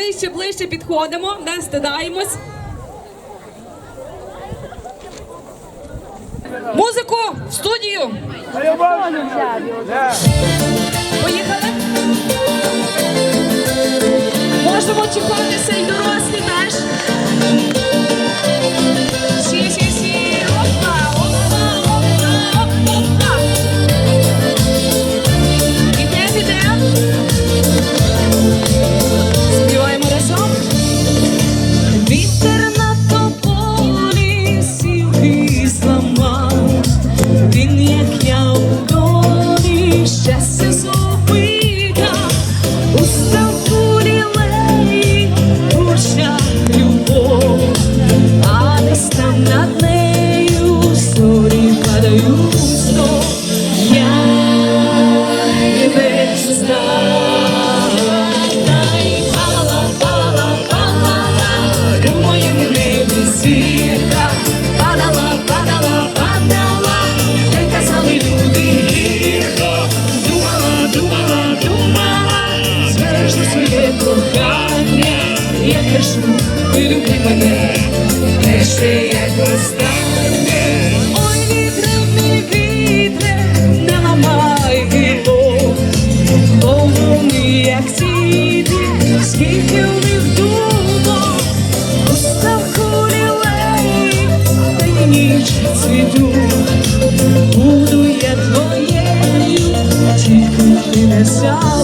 ближче, ближче підходимо, не стидаємось. Музику в студію. Поїхали. Можемо чекатися я кажу, ти люби мене, не ще як останнє. Ой, вітре, мій вітре, не ламай гілок, Повні, як діти, скільки в них думок, у ставку лілеї, та ніч цвіту. Буду я твоєю, тільки ти не забудь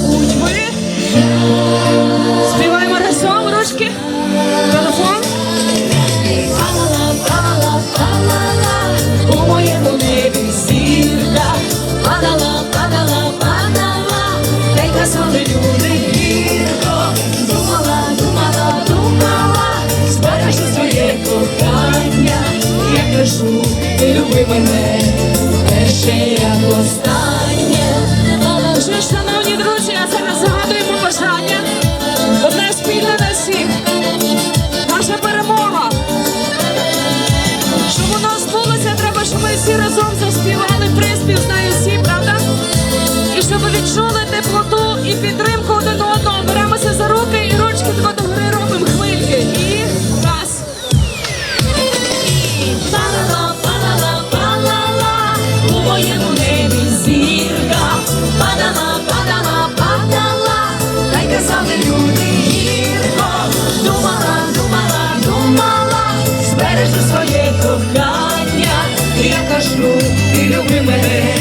кохання. Я кажу, ти люби мене,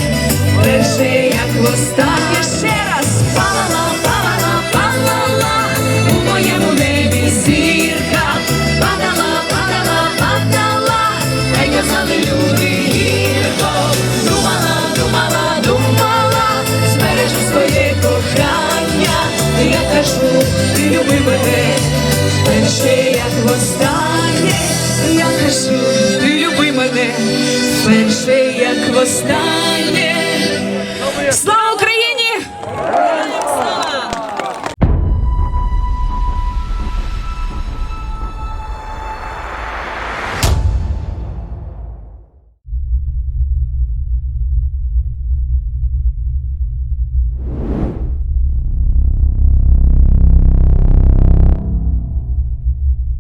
перше як востаннє ще раз. Палала, палала, палала, у моєму небі зірка. Падала, падала, падала, та й казали люди гірко. Думала, думала, думала, збережу своє кохання. Я кажу, ти люби мене, перше як востаннє. Мене, перше як востаннє.